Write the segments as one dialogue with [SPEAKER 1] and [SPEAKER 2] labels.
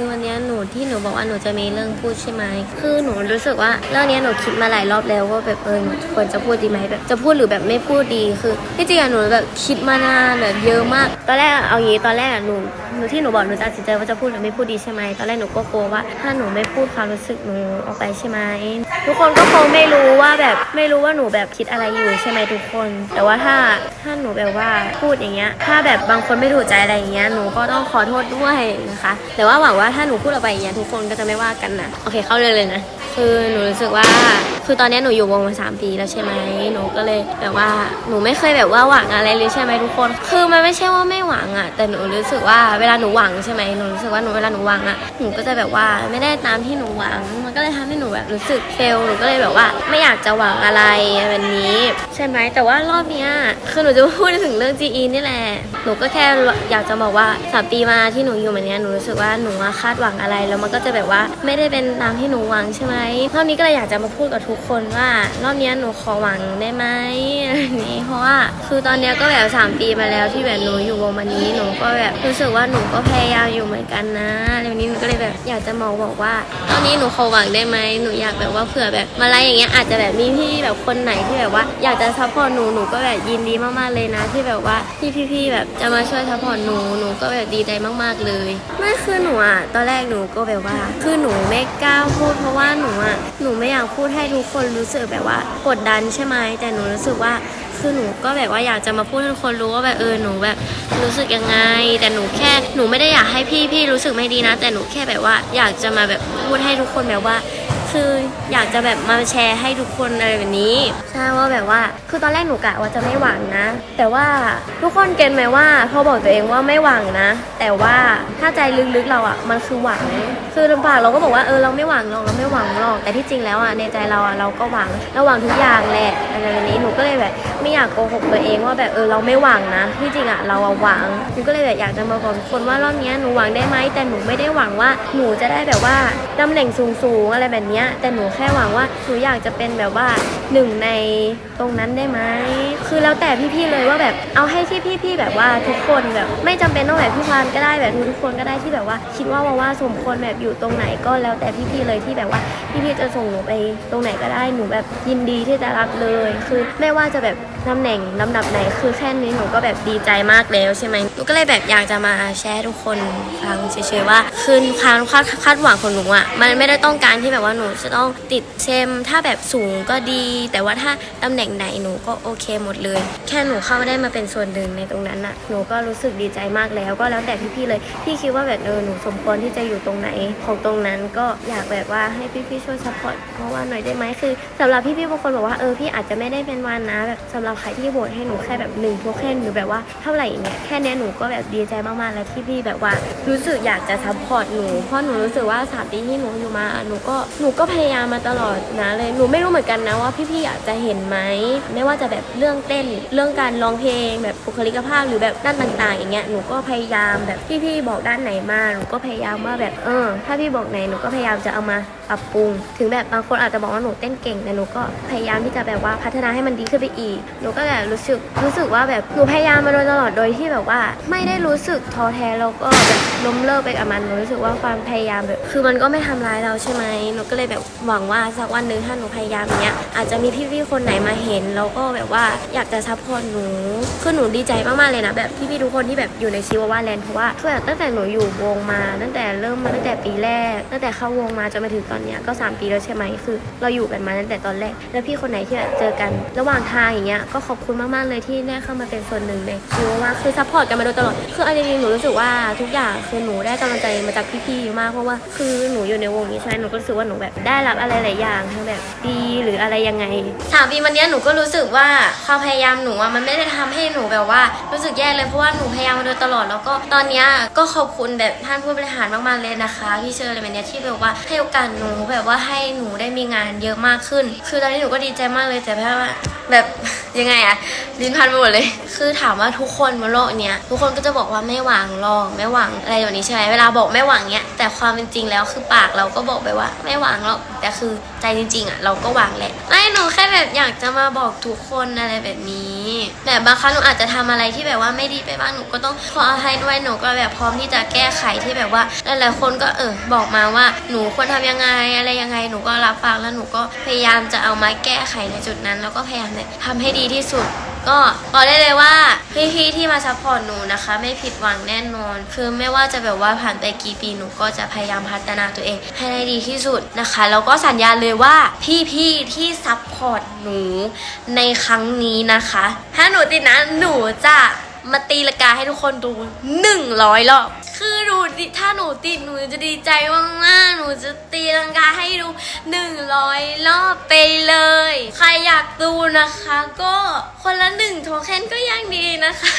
[SPEAKER 1] คือวันนี้หนูที่หนูบอกว่าหนูจะมีเรื่องพูดใช่ไหมคือหนูรู้สึกว่าเรื่องนี้หนูคิดมาหลายรอบแล้วว่าแบบเออหนูควรจะพูดดีไหมแบบจะพูดหรือแบบไม่พูดดีคือที่จริงอะหนูแบบคิดมานานแบบเยอะมาก ตอนแรกเอางี้ตอนแรกอะหนูหนูที่หนูบอกหนูตัดสินใจว่าจะพูดหรือไม่พูดดีใช่ไหมตอนแรกหนูก็กลัวว่า ถ้าหนูไม่พูดความรู้สึกหนูออกไปใช่ไหมทุกคนก็คงไม่รู้ว่าแบบไม่รู้ว่าหนูแบบคิดอะไรอยู่ใช่ไหมทุกคน แต่ว่าถ้าถ้าหนูแบบว่าพูดอย่างเงี้ย ถ้าแบบบางคนไม่ถูกใจอะไรอย่างเงี้ยหนูก็ต้องขอโทษด้วยนะคะ แต่ว่าหวังว่าถ้าหนูพูดออกไปอย่างเงี้ยทุกคนก็จะไม่ว่ากันนะโอเคเข้าเรื่องเลยนะ คือหนูรู้สึกว่า คือตอนนี้หนูอยู่วงมาสามปีแล้วใช่ไหมหนูก็เลยแบบว่าหนูไม่เคยแบบว่าหวังอะไรเลยใช่ไหมทุกคน คือมันไม่ใช่ว่าไม่หวังอะแต่หนูรู้สึกว่าเวลาหนูหวังใช่ไหมหนูรู้สึกว่าหนูเวลาหนูหวังอะหนูก็จะแบบว่าไม่ได้ตามที่หนูหวัง มันก็เลยทำให้หนูแบบรู้สึกเฟลหนูก็เลยแบบว่า ไม่อยากจะหวังอะไรแบบนี้ ใช่ไหมแต่ว่ารอบเนี้ยคือหนูจะพูดถึงเรื่อง GE นี่แหละหนูก็แค่อยากจะบอกว่าสามปีมาที่หนูอยู่แบบนี้หนูรู้สึกว่าหนูอะคาดหวังอะไรแล้วมันก็จะแบบว่าไม่ได้เป็นตามที่หนูหวังใช่ไหมรอบนี้ก็เลยอยากจะมาพูดกับทุกคนว่ารอบนี้หนูขอหวังได้ไหมอะไรนี้เพราะว่าคือตอนนี้ก็แบบสามปีมาแล้วที่แบบหนูอยู่วงมันนี้หนูก็แบบรู้สึกว่าหนูก็พยายามอยู่เหมือนกันนะแล้ววันนี้หนูก็เลยแบบอยากจะมองบอกว่าตอนนี้หนูขอหวังได้ไหมหนูอยากแบบว่าเผื่อแบบมาอะไรอย่างเงี้ยอาจจะแบบมีพี่แบบคนไหนที่แบบว่าอยากจะซัพพอร์ตหนูหนูก็แบบยินดีมากๆเลยนะ ที่แบบว่าที่พี่ๆแบบจะมาช่วยซัพพอร์ตหนูหนูก็แบบดีใจมากๆเลยไม่คือหนูอะตอนแรกหนูก็แบบว่า คือหนูไม่กล้าพูด เพราะว่าหนูอะหนูไม่อยากพูดให้ทุกคนรู้สึกแบบว่ากดดันใช่ไหมแต่หนูรู้สึกว่าคือหนูก็แบบว่าอยากจะมาพูดให้ทุกคนรู้ว่าแบบเออหนูแบบรู้สึกยังไง แต่หนูแค่หนูไม่ได้อยากให้พี่พี่รู้สึกไม่ดีนะ แต่หนูแค่แบบว่าอยากจะมาแบบพูดให้ทุกคนแบบว่า คืออยากจะแบบมาแชร์ให้ทุกคนอะไรแบบนี้ใช่ว่าแบบว่า คือตอนแรกหนูกะว่าจะไม่หวังนะ แต่ว่าทุกคนเก็ตไหมว่า พอบอกตัวเองว่าไม่หวังนะ แต่ว่าถ้าใจลึกๆเราอะมันคือหวัง คือลำบากเราก็บอกว่าเออเราไม่หวังหรอกเราไม่หวังหรอก แต่ที่จริงแล้วอะในใจเราอะเราก็หวังเราหวังทุกอย่างแหละอะไรแบบนี้หนูก็เลยแบบไม่อยากโกหกตัวเองว่าแบบเออเราไม่หวังนะ ที่จริงอะเราอะหวังหนูก็เลยแบบอยากจะมาบอกทุกคนว่ารอบนี้หนูหวังได้ไหมแต่หนูไม่ได้หวังว่าหนูจะได้แบบว่าตำแหน่งสูงๆอะไรแบบเี้ย แต่หนูแค่หวังว่าหนูอยากจะเป็นแบบว่าหนึ่งในตรงนั้นได้ไหมคือแล้วแต่พี่ๆเลยว่าแบบเอาให้ที่พี่ๆแบบว่าทุกคนแบบ ไม่จำเป็นต้องแบบพี่พานก็ได้แบบทุกคนก็ได้ที่แบบว่า คิดว่าว่าว่าสมควรแบบอยู่ตรงไหนก็แล้วแต่พี่ๆเลยที่แบบว่าพี่ๆจะส่งหนูไปตรงไหนก็ได้หนูแบบยินดีที่จะรับเลย คือไม่ว่าจะแบบตำแหน่งลำดับไหน คือแค่นี้หนูก็แบบดีใจมากแล้วใช่ไหมหนูก็เลยแบบอยากจะมาแชร์ทุกคนฟังเฉยๆว่าคือความคาดคาดหวังของหนูอะมันไม่ได้ต้องการที่แบบว่าหนูจะต้องติดเซมถ้าแบบสูงก็ดี แต่ว่าถ้าตำแหน่งไหนหนูก็โอเคหมดเลย แค่หนูเข้าได้มาเป็นส่วนหนึ่งในตรงนั้นน่ะหนูก็รู้สึกดีใจมากแล้ว ก็แล้วแต่พี่ๆเลยพี่คิดว่าแบบเออหนูสมควรที่จะอยู่ตรงไหนของตรงนั้นก็อยากแบบว่าให้พี่ๆช่วยซัพพอร์ตเพราะว่าหน่อยได้ไหมคือสำหรับพี่ๆบางคนบอกว่าเออพี่อาจจะไม่ได้เป็นวันนะแบบสำหรับใครที่โหวตให้หนูแค่แบบหนึ่งโทเค็นหรือแบบว่าเท่าไหร่อย่างเงี้ยแค่เนี้ยหนูก็แบบดีใจมากๆแล้วที่พี่แบบว่ารู้สึกอยากจะซัพพอร์ตหนูเพราะหนูรู้สึกว่าสามปีที่หนูอยู่มาหนูก็หนูก็พยายามมาตลอดนะเลยหนูไม่รู้เหมือนกันนะว่าพี่ๆอยากจะเห็นไหมไม่ว่าจะแบบเรื่องเต้นเรื่องการร้องเพลง แบบบุคลิกภาพหรือแบบด้านต่างๆ อย่างเงี้ยหนูก็พยายามแบบพี่ๆบอกด้านไหนมาหนูก็พยายามว่าแบบเออ ถ้าพี่บอกไหนหนูก็พยายามจะเอามาปรับปรุงถึงแบบบางคนอาจจะบอกว่าหนูเต้นเก่งแต่หนูก็พยายามที่จะแบบว่าพัฒนาให้มันดีขึ้นไปอีกหนูก็แบบรู้สึกรู้สึกว่าแบบหนูพยายามมาโดยตลอดโดยที่แบบว่าไม่ได้รู้สึกท้อแท้แล้วก็แบบล้มเลิกไปกับมันหนูรู้สึกว่าความพยายามแบบ คือมันก็ไม่ทำร้ายเราใช่ไหมหนูก็เลยแบบหวังว่าสักวันหนึ่งถ้าหนูพยายามเงี้ยอาจจะมีพี่ๆคนไหนมาเห็นแล้วก็แบบว่าอยากจะซัพพอร์ตหนูคือหนูดีใจมากๆเลยนะแบบพี่ๆทุกคนที่แบบอยู่ในชีววาแลนด์เพราะว่าตั้งแต่หนูอยู่วงมาตั้งแต่เริ่มมาตั้งแต่ปีแรก ตั้งแต่เข้าวงมาจนมาถึงตอนเนี้ยก็3 ปีแล้วใช่ไหมคือ เราอยู่กันมาตั้งแต่ตอนแรก แล้วพี่คนไหนที่แบบเจอกันระหว่างทางอย่างเงี้ยก็ขอบคุณมากๆเลยที่ได้เข้ามาเป็นส่วนหนึ่งในชีวว่าคือซัพพอร์ตกันมาโดยตลอดคือเอาจริงๆหนูรู้สึกว่าทุกอย่างคือหนูได้กำลังใจมาจากพี่ๆเยอะมากเพราะว่าคือหนูอยู่ในวงนี้ใช่ไหมหนูก็รู้สึกว่าหนูแบบได้รับอะไรหลายอย่างทั้งแบบดีหรืออะไรยังไงสามปีวันเนี้ยหนูก็รู้สึกว่าความพยายามหนูอะมันไม่ได้ทำให้หนูแบบว่ารู้สึกแย่เลยเพราะว่าหนูพยายามมาโดยตลอดแล้วก็ตอนเนี้ยก็ขอบคุณแบบท่านผู้บริหารมากๆเลยนะคะพี่เชอร์อะไรแบบเนี้ยที่แบบว่าให้โอกาสหนูแบบว่าให้หนูได้มีงานเยอะมากขึ้น คือตอนนี้หนูก็ดีใจมากเลยแต่แค่ว่า แบบยังไงอะลิ้นพันไปหมดเลย คือถามว่าทุกคนบนโลกเนี้ยทุกคนก็จะบอกว่าไม่หวังหรอกไม่หวังอะไรแบบนี้ใช่ไหมเวลาบอกไม่หวังเนี้ยแต่ความเป็นจริงแล้วคือปากเราก็บอกไปว่า ไม่หวังหรอกแต่คือใจจริงๆอะเราก็หวังแหละไม่หนูแค่แบบอยากจะมาบอกทุกคนอะไรแบบนี้ แบบบางครั้งหนูอาจจะทำอะไรที่แบบว่าไม่ดีไปบ้างหนูก็ต้องขออภัยด้วยหนูก็แบบพร้อมที่จะแก้ไขที่แบบว่าหลายๆคนก็เออบอกมาว่าหนูควรทำยังไงอะไรยังไงหนูก็รับฟังแล้วหนูก็พยายามจะเอามาแก้ไขในจุดนั้น แล้วก็พยายามเลยทำให้ดีที่สุด ก็บอกได้เลยว่าพี่ๆที่มาซัพพอร์ตหนูนะคะ ไม่ผิดหวังแน่นอน คือไม่ว่าจะแบบว่าผ่านไปกี่ปีหนูก็จะพยายามพัฒนาตัวเอง ให้ได้ดีที่สุดนะคะแล้วก็สัญญาเลยว่าพี่ๆที่ซัพพอร์ตหนูในครั้งนี้นะคะ ถ้าหนูติดนะหนูจะมาตีละกาให้ทุกคนดู 100รอบคือหนู ดิถ้าหนูติดหนูจะดีใจมากๆหนูจะตีลังกาให้ดู100รอบไปเลย ใครอยากดูนะคะ ก็คนละหนึ่งโทเค็นก็ยังดีนะคะ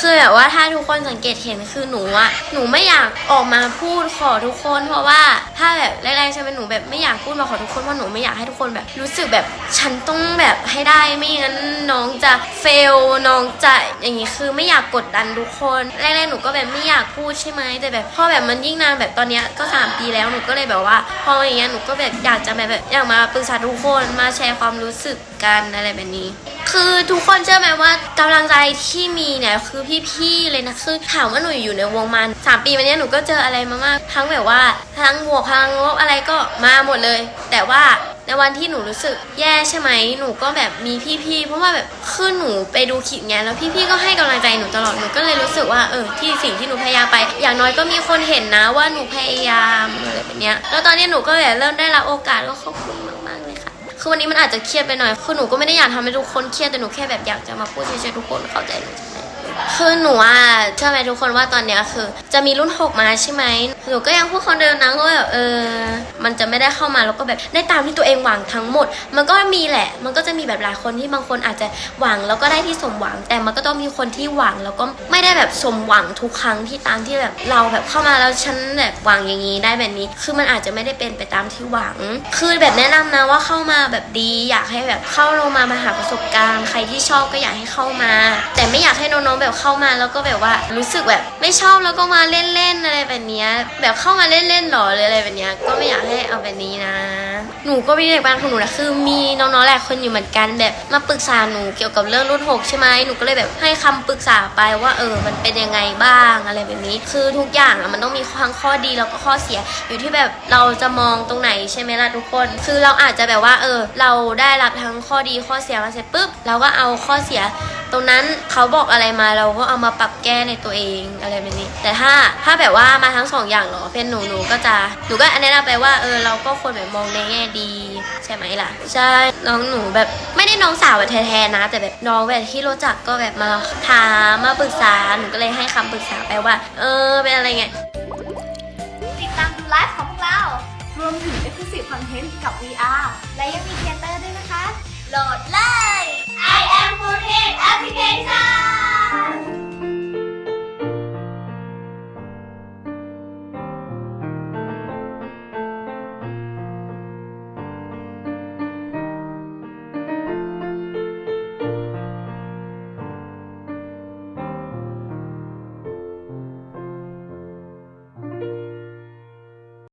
[SPEAKER 1] คือแบบว่าถ้าทุกคนสังเกตเห็นคือหนูอะหนูไม่อยากออกมาพูดขอทุกคน เพราะว่าถ้าแบบแรกๆใช่ไหมหนูแบบไม่อยากพูดมาขอทุกคนเพราะหนูไม่อยากให้ทุกคนแบบ รู้สึกแบบฉันต้องแบบให้ได้ไม่งั้นน้องจะเฟลน้องจะอย่างงี้คือไม่อยากกดดันทุกคนแรกๆหนูก็แบบไม่อยากพูดใช่ไหมแต่แบบพอแบบมันยิ่งนานแบบตอนเนี้ยก็สามปีแล้วหนูก็เลยแบบว่า พออย่างเงี้ยหนูก็แบบอยากจะแบบแบบอยากมาปรึกษาทุกคนมาแชร์ความรู้สึกกันอะไรแบบนี้ คือทุกคนเชื่อไหมว่ากำลังใจที่มีเนี่ยคือพี่ๆเลยนะคือถามว่าหนูอยู่ในวงมันสามปีมาเนี้ยหนูก็เจออะไรมามากทั้งแบบว่าทั้งบวกทั้งลบอะไรก็มาหมดเลย แต่ว่า ในวันที่หนูรู้สึกแย่ใช่ไหมหนูก็แบบมีพี่ๆเพราะว่าแบบคือหนูไปดูคลิปเนี้ยแล้วพี่ๆก็ให้กำลังใจหนูตลอดหนูก็เลยรู้สึกว่าเออที่สิ่งที่หนูพยายามไป อย่างน้อยก็มีคนเห็นนะว่าหนูพยายามอะไรแบบเนี้ยแล้วตอนนี้หนูก็แบบเริ่มได้รับโอกาสก็ขอบคุณมากๆเลยค่ะคือวันนี้มันอาจจะเครียดไปหน่อยคือหนูก็ไม่ได้อยากทำให้ทุกคนเครียดแต่หนูแค่แบบอยากจะมาพูดเฉยๆทุกคนเข้าใจหนู คือหนูอะเชื่อไหมทุกคนว่าตอนเนี้ยคือ จะมีรุ่นหกมาใช่ไหมหนูก็ยังพูดคนเดิมนะว่าแบบเออ มันจะไม่ได้เข้ามาแล้วก็แบบได้ตามที่ตัวเองหวังทั้งหมด มันก็มีแหละ มันก็จะมีแบบหลายคนที่บางคนอาจจะหวังแล้วก็ได้ที่สมหวัง แต่มันก็ต้องมีคนที่หวังแล้วก็ไม่ได้แบบสมหวังทุกครั้งที่ตามที่แบบเราแบบเข้ามาแล้วฉันแบบหวังอย่างนี้ได้แบบนี้ คือมันอาจจะไม่ได้เป็นไปตามที่หวัง คือแบบแนะนำนะว่าเข้ามาแบบดีอยากให้แบบเข้าลงมามาหาประสบการณ์ ใครที่ชอบก็อยากให้เข้ามา แต่ไม่อยากให้น้องๆแบบเข้ามาแล้วก็แบบว่ารู้สึกแบบไม่ชอบแล้วก็มาเล่นๆอะไรแบบนี้แบบเข้ามาเล่นๆหรอหรืออะไรแบบนี้ก็ไม่อยากให้เอาแบบนี้นะ หนูก็มีเด็กบ้านของหนูนะคือมีน้องๆหลายคนอยู่เหมือนกันแบบมาปรึกษาหนูเกี่ยวกับเรื่องรุ่นหกใช่ไหมหนูก็เลยแบบให้คำปรึกษาไปว่าเออมันเป็นยังไงบ้างอะไรแบบนี้ คือทุกอย่างอะมันต้องมีทั้งข้อดีแล้วก็ข้อเสีย อยู่ที่แบบเราจะมองตรงไหนใช่ไหมล่ะทุกคน คือเราอาจจะแบบว่าเออ เราได้รับทั้งข้อดีข้อเสียมาเสร็จปุ๊บเราก็เอาข้อเสีย ตรงนั้นเขาบอกอะไรมาเราก็เอามาปรับแก้ในตัวเองอะไรแบบนี้ แต่ถ้าถ้าแบบว่ามาทั้งสองอย่างเหรอเป็นหนูหนูก็จะหนูก็แนะนำไปว่าเออเราก็ควรแบบมองในแง่ดี ใช่ไหมล่ะ ใช่น้องหนูแบบไม่ได้น้องสาวแบบแท้ๆนะ แต่แบบน้องแบบที่รู้จักก็แบบมาถามมาปรึกษาหนูก็เลยให้คำปรึกษาไปว่า เออเป็นอะไรเงี้ย
[SPEAKER 2] ติดตามดูไลฟ์ของพวกเรา รวมถึง Exclusive Content กับ VR และยังมีเทเตอร์ด้วยนะคะโหลดเลย for him.